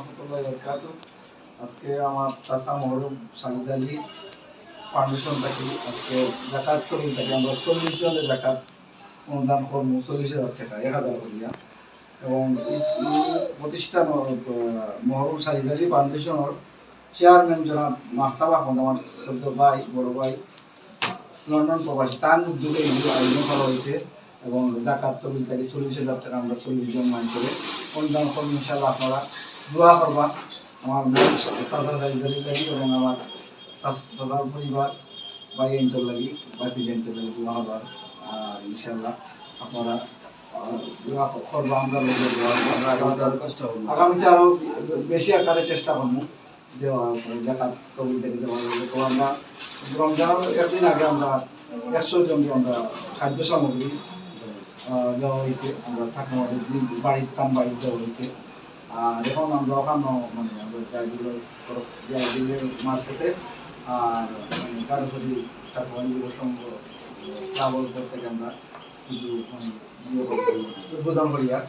রহমতুল্লাহ আজকে আমার চাচা মহরম সাজিদ আলী ফাউন্ডেশন থেকে আজকে জাকাত তরুণ থেকে আমরা চল্লিশ জনের জাকাত অনুদান করব, চল্লিশ হাজার টাকা, এক হাজার করিয়া। এবং প্রতিষ্ঠান মহরম সাজিদ আলী ফাউন্ডেশনের চেয়ারম্যান জনাব মাহতাব আহমদ, আমার ছোট ভাই, বড় ভাই, লন্ডন প্রবাসী, তার উদ্যোগে এগুলো আয়োজন করা হয়েছে। এবং জাকাত তরুণ থেকে চল্লিশ হাজার টাকা আমরা চল্লিশ জন মান করে অনুদান করব ইনশাল্লাহ আপনারা দোয়া করবা। আমার বোন সাদা রাজধানী লাগি এবং আমার সাদার পরিবার ভাই এন্টার লাগি বাকি এন্টার লাগি দোয়া হবার আর ইনশাল্লাহ আপনারা দোয়া করবা আমরা। আগামীতে আরও বেশি আকারে চেষ্টা করব। দেওয়া জাকাত তরুণ থেকে। তো আমরা রমজানের একদিন আগে আমরা একশো জন আমরা খাদ্য সামগ্রী দেওয়া হয়েছে। আমরা থাকা আমাদের বাড়ির কাম বাড়ি দেওয়া হয়েছে। আর এখন আমরা ওখানে মানে আমরা জায়গাগুলো মাছ খেতে আর মানে সাথে টাকা সঙ্গ ট্রাভেল করতে আমরা কিছু উদ্বোধন করি আর